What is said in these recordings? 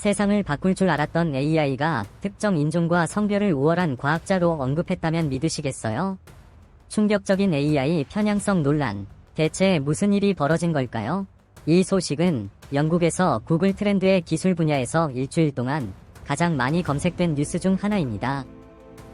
세상을 바꿀 줄 알았던 AI가 특정 인종과 성별을 우월한 과학자로 언급했다면 믿으시겠어요? 충격적인 AI 편향성 논란. 대체 무슨 일이 벌어진 걸까요? 이 소식은 영국에서 구글 트렌드의 기술 분야에서 일주일 동안 가장 많이 검색된 뉴스 중 하나입니다.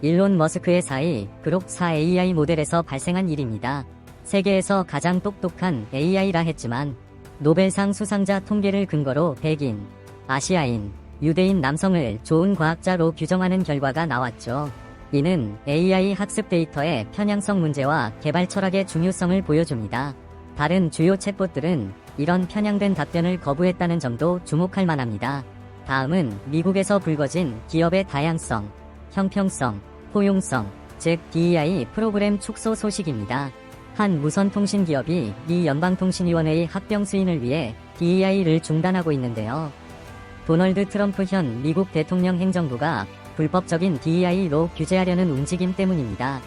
일론 머스크의 사이 그록 4 AI 모델에서 발생한 일입니다. 세계에서 가장 똑똑한 AI라 했지만 노벨상 수상자 통계를 근거로 백인, 아시아인, 유대인 남성을 좋은 과학자로 규정하는 결과가 나왔죠. 이는 AI 학습 데이터의 편향성 문제와 개발 철학의 중요성을 보여줍니다. 다른 주요 챗봇들은 이런 편향된 답변을 거부했다는 점도 주목할 만합니다. 다음은 미국에서 불거진 기업의 다양성, 형평성, 포용성, 즉 DEI 프로그램 축소 소식입니다. 한 무선통신 기업이 미 연방통신위원회의 합병 수인을 위해 DEI를 중단하고 있는데요. 도널드 트럼프 현 미국 대통령 행정부가 불법적인 DEI로 규제하려는 움직임 때문입니다.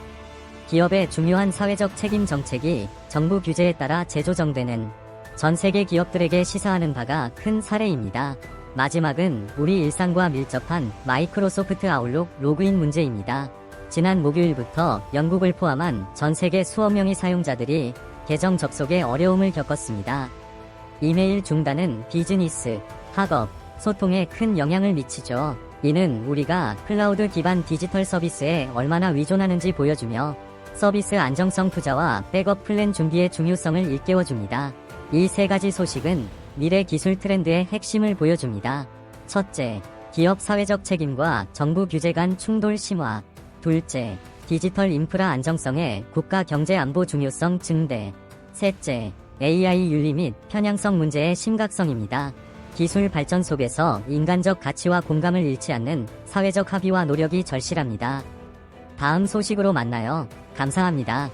기업의 중요한 사회적 책임 정책이 정부 규제에 따라 재조정되는 전 세계 기업들에게 시사하는 바가 큰 사례입니다. 마지막은 우리 일상과 밀접한 마이크로소프트 아웃룩 로그인 문제입니다. 지난 목요일부터 영국을 포함한 전 세계 수억 명의 사용자들이 계정 접속에 어려움을 겪었습니다. 이메일 중단은 비즈니스, 학업, 소통에 큰 영향을 미치죠. 이는 우리가 클라우드 기반 디지털 서비스에 얼마나 위존하는지 보여주며 서비스 안정성 투자와 백업 플랜 준비의 중요성을 일깨워줍니다. 이 세 가지 소식은 미래 기술 트렌드의 핵심을 보여줍니다. 첫째, 기업 사회적 책임과 정부 규제 간 충돌 심화. 둘째, 디지털 인프라 안정성의 국가 경제 안보 중요성 증대. 셋째, AI 윤리 및 편향성 문제의 심각성입니다. 기술 발전 속에서 인간적 가치와 공감을 잃지 않는 사회적 합의와 노력이 절실합니다. 다음 소식으로 만나요. 감사합니다.